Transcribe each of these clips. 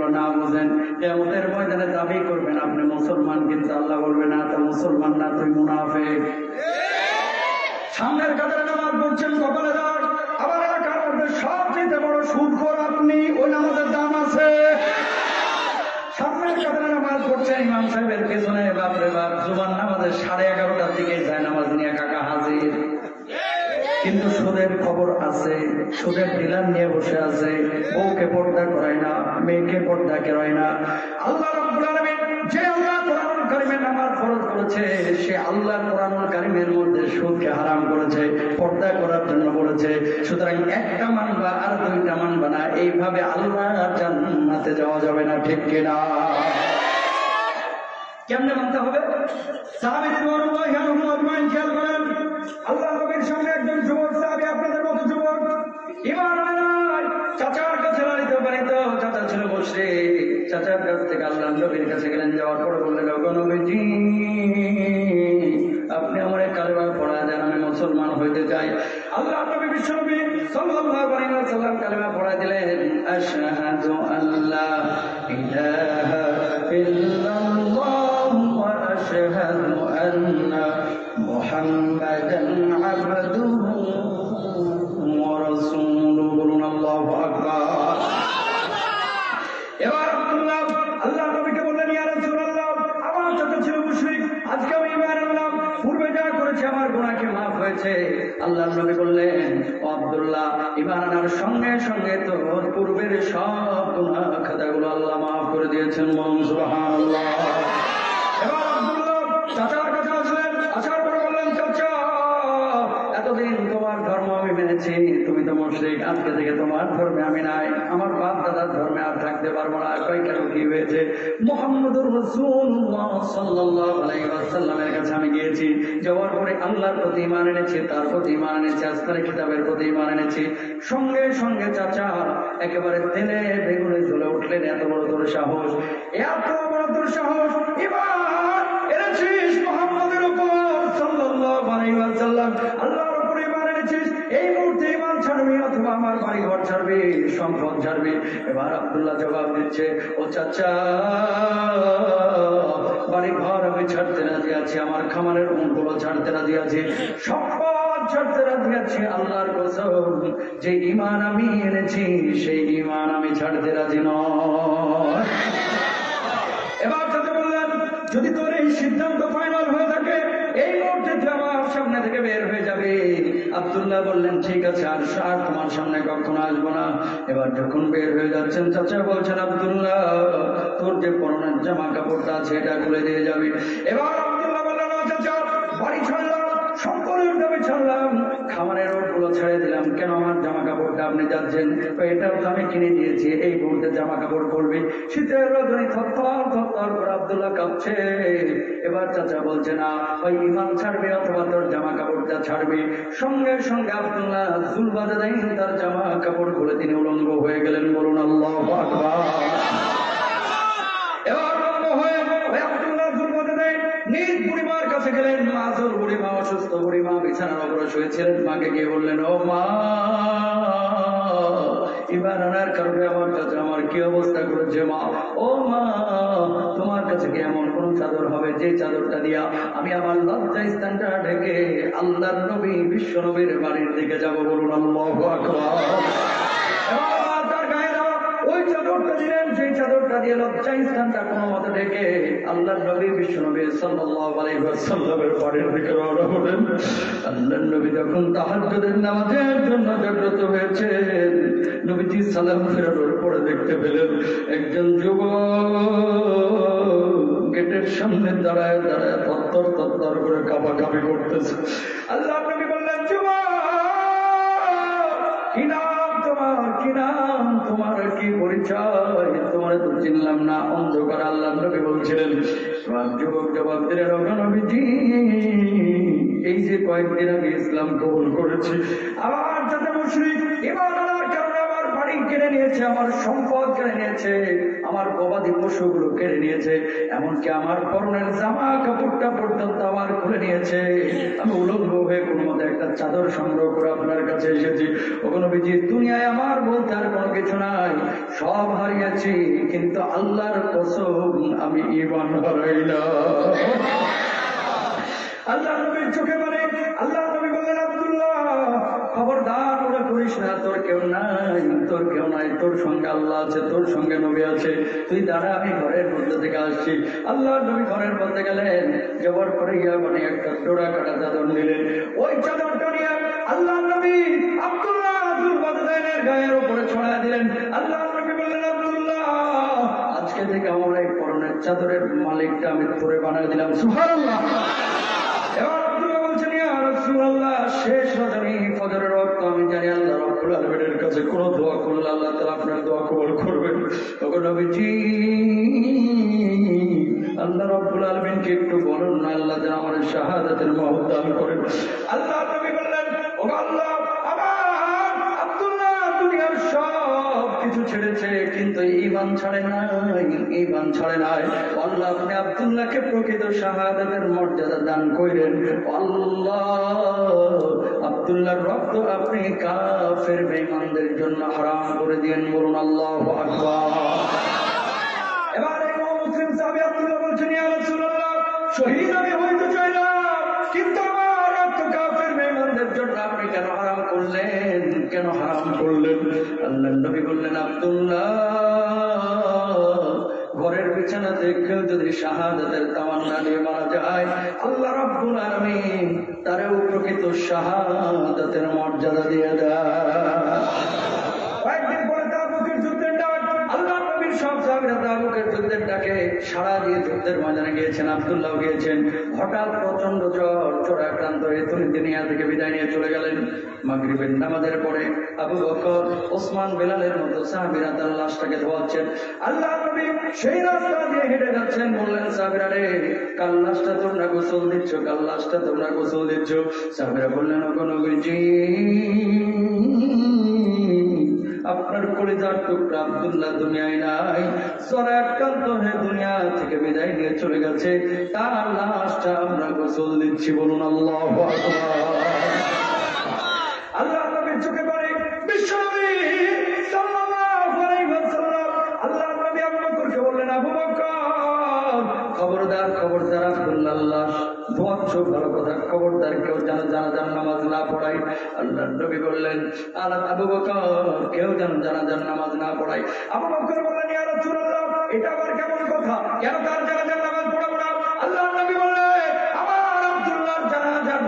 জিনিসগুলো না বুঝেন ওদের ময়দানে দাবি করবেন, আপনি মুসলমান কিন্তু আল্লাহ বলবে, না, তো মুসলমান না, তুই মুনাফেক। সামনের কাতারে নামাজ পড়ছেন কপালে দাগ, আবার এলাকার মধ্যে সবচেয়ে বড় সুদখোর আপনি, ওই নামাজের দাম আছে। সামনের কাতারে নামাজ পড়ছেন ইমাম সাহেবের পেছনে, বাপরে বাপ, জুবান নামাজের সাড়ে এগারোটার দিকে যায় নামাজ নিয়ে কাকা হাজির। কিন্তু সুদের খবর আছে, সুদের ডিলার নিয়ে বসে আছে, বউকে পর্দা করায় না, মেয়েকে পর্দা করায় না। আল্লাহ যে আল্লাহ করেছে, সে আল্লাহ কারিমের মধ্যে সুদকে হারাম করেছে, পর্দা করার জন্য বলেছে। সুতরাং একটা মানবা আর দুইটা মানবা না, এইভাবে আল্লাহ জান্নাতে যাওয়া যাবে না, ঠিক কিনা? কেমনে মানতে হবে? খেয়াল করেন যাওয়ার পরে বললেন "ওগো নবীজি, আপনি আমার কালেমা পড়া দেন আমি মুসলমান হইতে চাই। আল্লাহ নবী, বিশ্বনবী সাল্লাল্লাহু আলাইহি কালেমা পড়া দিলেন, আশহাদু আল্লাহ ইলাহা ইল্লাল্লাহ ওয়া আশহাদু আন্না মুহাম্মাদান আবদুহু ওয়া রাসূলুহু বলুন আল্লাহু আকবার এবার আব্দুল্লাহ আল্লাহ নবীকে বললেন ইয়া রাসূলুল্লাহ আমার চাচা ছিল মুশরিক আজকে আমি ঈমান আনলাম পূর্বে যা করেছে আমার গুনাহকে মাফ হয়েছে আল্লাহ নবী বললেন ও আব্দুল্লাহ ইমান আনার সঙ্গে সঙ্গে তোর পূর্বের সব গুনাহ খাতাগুলো আল্লাহ মাফ করে দিয়েছেন বলুন সুবহানাল্লাহ। এবার আব্দুল্লাহ চাচার তোমার ধর্ম আমি মেনেছি, তুমি তো মুশরিক, আজকে থেকে তোমার ধর্মে আমি নাই, আমার বাপ দাদার ধর্মে আর থাকতে পারব না কই কেন কি হয়েছে? মোহাম্মদুর রাসূলুল্লাহ সাল্লাল্লাহু আলাইহি কাছে আমি গিয়েছি, যাওয়ার পরে আল্লাহর প্রতি ইমান এনেছি, তার প্রতি ইমান এনেছি আসমানি কিতাবের প্রতি ইমান এনেছি। সঙ্গে সঙ্গে চাচা, একেবারে তেলে বেগুনে জ্বলে উঠলেন, এত বড় তোর সাহস, এত বড় তোর সাহস, এবার এনেছিস মোহাম্মদের উপর সাল্লাল্লাহু আলাইহি ওয়াসাল্লাম। ঈমান এই মুহূর্তে ঈমান ছাড়বি অথবা আমার বাড়ি ঘর ছাড়বি, সম্পদ ছাড়বি। এবার আব্দুল্লাহ জবাব দিচ্ছে, ও চাচা বাড়ি ঘর আমি ছাড়তে রাজি আছি, আমার খামারেরগুলো ছাড়তে রাজি আছি, সম্পদ ছাড়তে রাজি আছি, আল্লাহর কসম, যে ইমান আমি এনেছি, সেই ইমান আমি ছাড়তে রাজি নয়। এবার তাতে বললেন, যদি তোর এই সিদ্ধান্ত ফাইনাল হয়ে এই মুহূর্তে তুই আমার সামনে থেকে বের হয়ে যাবে। আবদুল্লাহ বললেন, ঠিক আছে, আর সার তোমার সামনে কখনো আসব না। এবার যখন বের হয়ে যাচ্ছেন, চাচা বলছেন, আবদুল্লাহ, তোর যে পরনের জামা কাপড়টা আছে, এটা খুলে দিয়ে যাবে। এবার আবদুল্লাহ বললেন বাড়ি ছাড়লাম সম্পূর্ণ দাবি ছাড়লাম। দিলাম কেন আমার জামা কাপড়টা আপনি যাচ্ছেন? এটাও তো আমি কিনে দিয়েছি এই মুহূর্তে জামা কাপড় পরবি। শীতের রজনী থরথর থরথর করে আব্দুল্লাহ কাঁপছে। এবার চাচা বলছে, না, ওই ইমান ছাড়বি অথবা তোর জামা কাপড়টা ছাড়বি। সঙ্গে সঙ্গে আব্দুল্লাহ জুল বাজে দেয় তার জামা কাপড় খুলে তিনি উলঙ্গ হয়ে গেলেন। বলুন, আল্লাহ এবার হয়ে আব্দুল্লাহ দুর্গতে দেয় নিজ বুড়িমার কাছে গেলেন মাজুর বিছানার উপরে শুয়েছিলেন। মাকে গিয়ে বললেন, ও মা, এবার আনার কারণে আমার কাছে আমার কি অবস্থা করেছে মা? ও মা, তোমার কাছে কি এমন কোন চাদর হবে? যে চাদরটা দিয়া আমি আমার লজ্জা স্থানটা ঢেকে আল্লাহ নবী, বিশ্ব নবীর বাড়ির দিকে যাব বলুন, আল্লাহ তার গায়ে ওই চাদরটা সেই চাদরটা দিয়ে লজ্জা স্থানটা কোনো মতে ঢেকে আল্লাহ নবী বিশ্ব নবী ওয়াসাল্লামের বাড়ির দিকে রওনা হলেন। আল্লাহ নবী যখন তাহাজ্জুদের নামাজের জন্য জাগ্রত হয়েছেন, নবীজি সালাম ফেরানোর পরে দেখতে পেলেন একজন যুবক গেটের সামনে দাঁড়ায় দাঁড়ায় তত্তর তত্তর করে কাঁপাকাঁপি করতেছে। আল্লাহ নবী বললেন, যুবক, কি নাম তোমার? কি নাম? তোমার কি পরিচয় তোমার তো চিনলাম না, অন্ধকার আল্লাহ নবী বলছিলেন যুবক জবাব ওগো নবীজি এই যে কয়েকদিন আগে ইসলাম গ্রহণ করেছি, আবার যাতে মুশরিক ইমান কেড়ে নিয়েছে, আমার সম্পদ কেড়ে নিয়েছে, আমার গবাদি পশুগুলো কেড়ে নিয়েছে, এমনকি আমার পরনের জামা কাপড়টা পর্যন্ত আমার খুলে নিয়েছে। আমি উলঙ্গ হয়ে কোনো মতে একটা চাদর সংগ্রহ করে আপনার কাছে এসেছি। ওখানে বিজি দুনিয়ায় আমার বলতে আর কোনো কিছু নাই, সব হারিয়েছি, কিন্তু আল্লাহর কসম আমি ইমান হারাই না। আল্লাহ নবীর চোখে মানে করিস তোর কেউ নাই, তোর কেউ নাই, তোর সঙ্গে আল্লাহ আছে, তোর সঙ্গে নবী আছে। তুই দাঁড়া, আমি ঘরের মধ্যে থেকে আসছি। আল্লাহ নবী ঘরের মধ্যে গেলেন যাওয়ার পরে ইয়া মানে একটা ডোরা কাটা চাদর নিলেন। ওই চাদরটা নিয়ে আল্লাহ নবী আব্দুল্লাহ আব্দুল বাদদাইনের গায়ের উপরে ছড়া দিলেন। আল্লাহ নবী বললেন, আব্দুল্লাহ, আজকে থেকে আমার এই পরনের চাদরের মালিকটা আমি তোরে বানিয়ে দিলাম। সুবহানাল্লাহ। একটু বলুন না, আল্লাহ যেন আমার শাহাদাতের দান করেন। আল্লাহ নবী বললেন আব্দুল্লাহ দুনিয়ার সব কিছু ছেড়েছে, কিন্তু ইমান ছাড়ে নাই। ইমান ছাড়ে নাই। আল্লাহ আপনি আব্দুল্লাহকে প্রকৃত শাহাদাতের মর্যাদা দান কইলেন আল্লাহ রক্ত আপনি কাফের বেঈমানদের জন্য হারাম করে দিয়েন বলুন আল্লাহ আকবার। কেন হারাম করলেন? আল্লাহ নবী বললেন, আব্দুল্লাহ বিছানাতে যদি শাহাদাতের তামান্না নিয়ে মারা যায়, আল্লাহ রব্বুল আলমিন তারেও প্রকৃত শাহাদাতের মর্যাদা দিয়ে দেয়। সাড়া দিয়ে যুদ্ধের ময়দানে গিয়েছেন, আব্দুল্লাহ গিয়েছেন। হঠাৎ প্রচণ্ড জ্বর জ্বর আক্রান্ত হয়ে তিনি দুনিয়া থেকে বিদায় নিয়ে চলে গেলেন। মাগরিবের নামাজের পরে আবু বকর, ওসমান বেলালের মতো সাহাবীরা তার লাশটাকে ধোয়াচ্ছেন। আল্লাহ নবী সেই রাস্তা দিয়ে হেঁটে যাচ্ছেন, বললেন, সাহাবীরা রে, কাল লাশটা তোমরা গোসল দিচ্ছ, কাল লাশটা তোমরা গোসল দিচ্ছ। সাহাবীরা বললেন কোনো আপনার কলিজার টুকরা আব্দুল্লাহ দুনিয়ায় নাই। সরে আক্রান্ত হয়ে দুনিয়া থেকে বিদায় নিয়ে চলে গেছে। তার লাশটা আমরা গোসল দিচ্ছি, বলুন আল্লাহ খবরদার খবরদার আব্দুল্লাহ। লাশ ভালো কথা, খবরদার কেউ যেন জানাজার নামাজ না পড়াই আল্লাহ নবী বললেন আল্লাহ আবু বকর, কেউ যেন জানাজার নামাজ না পড়াই আবু বকর বললেন, ইয়া রাসূলুল্লাহ, এটা আবার কেমন কথা? কেন নামাজ পড়াবো না? আল্লাহ নবী বললেন, আমার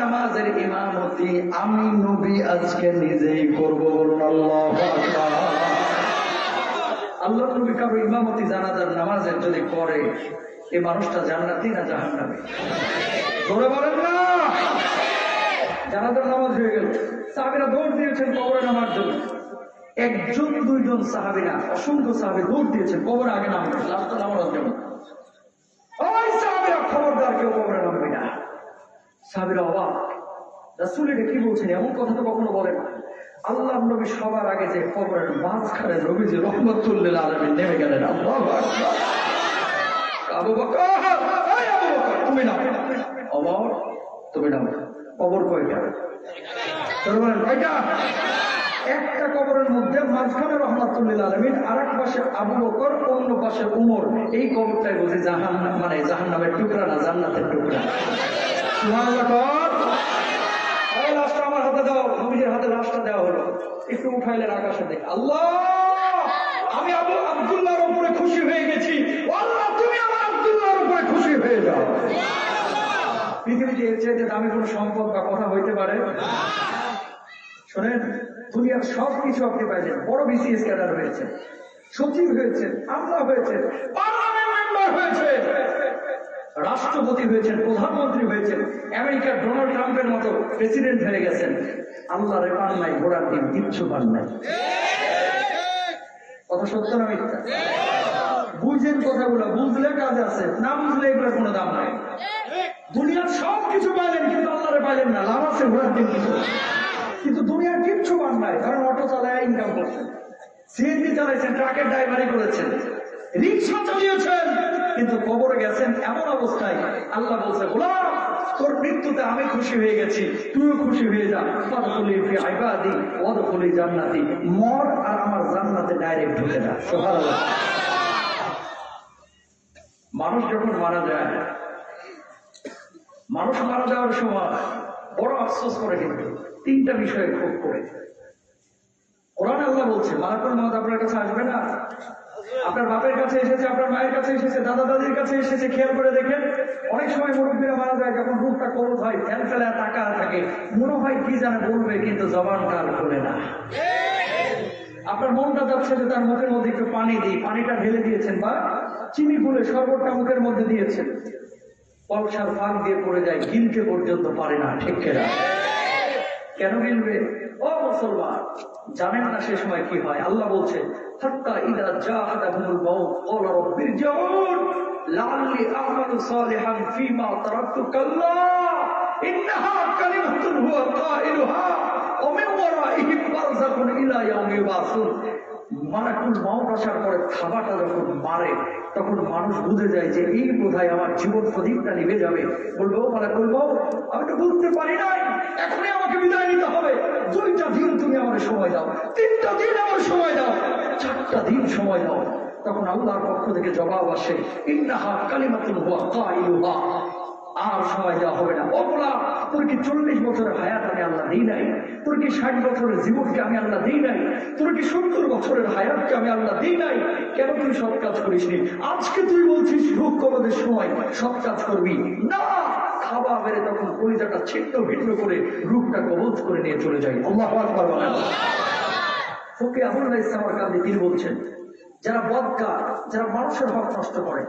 নামাজের ইমামতি আমি নবী আজকে নিজেই করব বলুন আল্লাহ আল্লাহ নবী কারও ইমামতি, জানাজার নামাজের যদি করে এই মানুষটা জান্নাতি না জাহান্নামী? জোরে বলেন না। জানাজার নামাজ হয়ে গেল। সাহাবিরা দৌড় দিয়েছেন কবরে নামার জন্য। একজন, দুইজন সাহাবিরা, অসংখ্য সাহাবি দৌড় দিয়েছেন কবরে আগে নামবে লাস্টটা নামাজ যাবে ওই সাহাবীরা খবরদার, কেউ কবরে নামবে না। সাহাবিরা অবাক। রাসুল এটা কি বলছেন? এমন কথা তো কখনো বলে না। আল্লাহ নবী সবার আগে যে কবরের মাঝখানে নবীজি রহমতুল্লিল আলমী নেমে গেলেন। তুমি তুমি কয়টা? একটা কবরের মধ্যে মাঝখানে রহমাতুল্লিল আলমিন আর এক পাশে আবু বকর, অন্য পাশে উমর। এই কবরটাই বুঝি জাহান মানে জাহান নামের টুকরা না, জান্নাতের টুকরা সুবহানাল্লাহ কর। এই লাশটা আমার হাতে দাও নবীজির হাতে লাশটা দেওয়া হলো একটু উঠাইলেন আকাশে দেখ। আল্লাহ! আমি আবু আব্দুল্লাহর উপরে খুশি হয়ে গেছি। আল্লাহ, তুমি আমার আব্দুল্লাহর উপরে খুশি হয়ে যাও। পৃথিবীতে এর চেয়ে দামি কোনো সম্পদ বা কথা হইতে পারে? শোনেন, দুনিয়ার সব কিছু আপনি পাইলেন। বড় বিসিএস ক্যাডার হয়েছে সচিব হয়েছে আমলা হয়েছে পার্লামেন্ট মেম্বার হয়েছে রাষ্ট্রপতি হয়েছেন, প্রধানমন্ত্রী হয়েছেন, আমেরিকার ডোনাল্ড ট্রাম্পের মতো প্রেসিডেন্ট হয়ে গেছেন। আল্লাহরে পান নাই ঘোড়ার দিন কিচ্ছু পান নাই। কথা সত্য না মিথ্যা? বুঝেন কথাগুলো, বুঝলে কাজ আছে, না বুঝলে এগুলোর কোনো দাম নাই। দুনিয়ার সব কিছু পাইলেন, কিন্তু আল্লাহরে পাইলেন না, লাভ আছে ঘোরার দিন কিছু কিন্তু দুনিয়ার কিচ্ছু পান নাই, কারণ অটো চালায় ইনকাম করছেন সিএনজি চালাইছেন ট্রাকের ড্রাইভারি করেছেন। রিক্সা চালিয়েছেন, কিন্তু কবরে গেছেন এমন অবস্থায় আল্লাহ বলছে, গোলাম, তোর মৃত্যুতে আমি খুশি হয়ে গেছি, তুইও খুশি হয়ে যা। ফাদখুলি ফি ইবাদি, ওয়াদখুলি জান্নাতি। মর আর আমার জান্নাতে ডাইরেক্ট ঢুকে যা সুবহানাল্লাহ। মানুষ যখন মারা যায়, মানুষ মারা যাওয়ার সময় বড় আফসোস করে কিন্তু, তিনটা বিষয়ে খুব করে কোরআন আল্লাহ বলছে, মালাকুল মত আপনার কাছে আসবে না? আপনার বাপের কাছে এসেছে, আপনার মায়ের কাছে এসেছে, দাদা দাদির কাছে এসেছে, খেয়াল করে দেখেন। অনেক সময় মুরব্বীরা মারা যায়, যখন রূপটা করত হয় ফ্যান ফেলা টাকা থাকে। মনে হয় কি জানে বলবে, কিন্তু জবান কাল খুলে না। আপনার মনটা যাচ্ছে যে তার মুখের মধ্যে একটু পানি দিই। পানিটা ঢেলে দিয়েছেন, বা চিনি ফুলে শরবতটা মুখের মধ্যে দিয়েছেন। পলসার ফাঁক দিয়ে পড়ে যায় গিলতে পর্যন্ত পারে না, ঠিক কেনা? কেন গিলবে? ও মুসলমান, জানেন না সে সময় কি হয়? আল্লাহ বলছে মিন যখন মারে, তখন মানুষ বুঝে যায় যে এই বোধহয় আমার জীবন প্রদীপটা নিভে যাবে। বলব মারাকুল মাউত, আমি তো বুঝতে পারি নাই এখনই আমাকে বিদায় নিতে হবে দুইটা দিন তুমি আমার সময় দাও তিনটা দিন আমার সময় দাও চারটা দিন সময় দাও। তখন আল্লাহর পক্ষ থেকে জবাব আসে, ইন্নাহা কালিমাতুল হুয়া আর সময় দেওয়া হবে না। অবলা তোর কি চল্লিশ বছরের হায়াত আমি আল্লাহ দিই নাই? তোর কি ষাট বছরের জীবনকে আমি আল্লাহ দিই নাই? তোর কি সত্তর বছরের হায়াতকে আমি আল্লাহ দিই নাই? কেন তুই সব কাজ করিস নি আজকে তুই বলছিস, রোগ কবদের সময় সব কাজ করবি। না খাবা বেড়ে তখন কলিজাটা ছিন্ন ভিন্ন করে রূপটা কবজ করে নিয়ে চলে যাই আল্লাহ আকবার বলেন। ফকি আবুল্লাহ ইসলামার কান্দে তিনি বলছেন, যারা বদকার যারা মানুষের হক নষ্ট করে,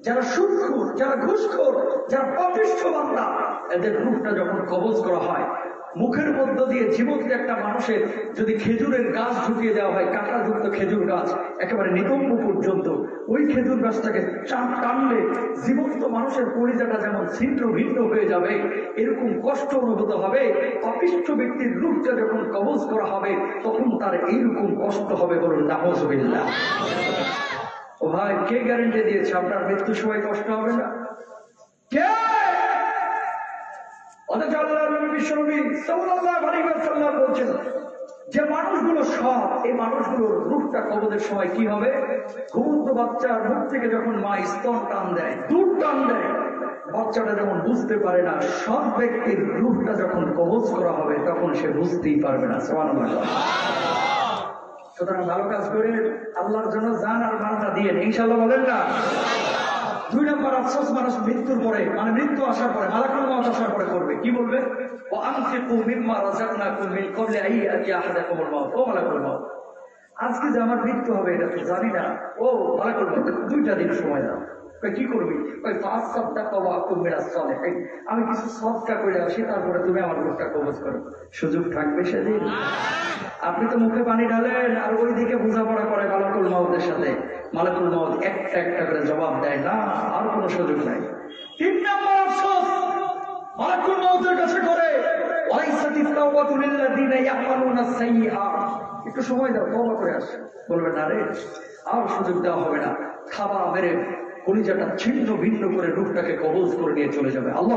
যারা সুদখোর যারা ঘুষখোর, যারা পাপিষ্ঠ বান্দা, এদের রূপটা যখন কবজ করা হয় মুখের মধ্য দিয়ে জীবন্ত একটা মানুষের যদি খেজুরের গাছ ঢুকিয়ে দেওয়া হয় কাঁটাযুক্ত খেজুর গাছ, একেবারে নিতম্ব পর্যন্ত, ওই খেজুর গাছটাকে চাপ টানলে জীবন্ত মানুষের পরিজাটা যেমন ছিদ্র ভিন্ন হয়ে যাবে, এরকম কষ্ট অনুভূত হবে, অপিষ্ট ব্যক্তির রূপটা যখন কবজ করা হবে, তখন তার এইরকম কষ্ট হবে বলুন নাহজবিল্লা ও ভাই, কে গ্যারেন্টি দিয়েছে? আপনার মৃত্যুর সময় কষ্ট হবে না? কে? অথচ আল্লাহ বলছেন যে মানুষগুলো সৎ এই মানুষগুলোর রূপটা কবদের সময় কি হবে? ঘুমন্ত বাচ্চার মুখ থেকে যখন মা স্তন টান দেয়, দুধ টান দেয়, বাচ্চাটা যেমন বুঝতে পারে না সৎ ব্যক্তির রূপটা যখন কবজ করা হবে, তখন সে বুঝতেই পারবে না সুতরাং ভালো কাজ করে আল্লাহর জন্য জান আর মালটা দিয়ে ইনশাল্লাহ বলেন না? দুই নম্বর আফসোস মানুষ মৃত্যুর পরে মানে মৃত্যু আসার পরে, মালাকুল মত আসার পরে করবে। কি বলবে? ও আনফিকু মিম্মা মিন ক্বাবলি কি ইয়াতিয়া আহাদাকুমুল মাউত। ও মালাকুল মাউত আজকে যে আমার মৃত্যু হবে এটা তো জানি না। ও মালাকুল মাউত দুইটা দিন সময় দাও। কি করবি? ওই পাঁচ সপ্তাহ কবা কুমিরা চলে আমি কিছু সৎকা করে আসি তারপরে তুমি আমার মুখটা কবজ করো। সুযোগ থাকবে সেদিন। আপনি তো মুখে পানি ঢালেন, আর ওইদিকে বোঝাপড়া করে মালাকুল মাউদের সাথে। মালাকুল মাউদ একটা একটা করে জবাব দেয়, না, আর কোনো সুযোগ নাই। তিন নম্বর আফসোস, মালাকুল মাউদের কাছে করে একটু সময় দাও, তওবা করে আসে। বলবে, না রে, আর সুযোগ দেওয়া হবে না। খাবা মেরে কলিজাটা ছিন্ন ভিন্ন করে রূপটাকে কবজ করে নিয়ে চলে যাবে। আল্লাহ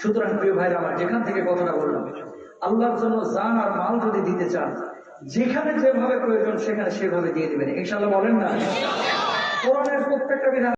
সুতরাং প্রিয় ভাইরা আমার, যেখান থেকে কথাটা বললাম, আল্লাহর জন্য জান আর মাল যদি দিতে চান, যেখানে যেভাবে প্রয়োজন সেখানে সেভাবে দিয়ে দিবেন। ইনশাল্লাহ বলেন না? প্রত্যেকটা বিধান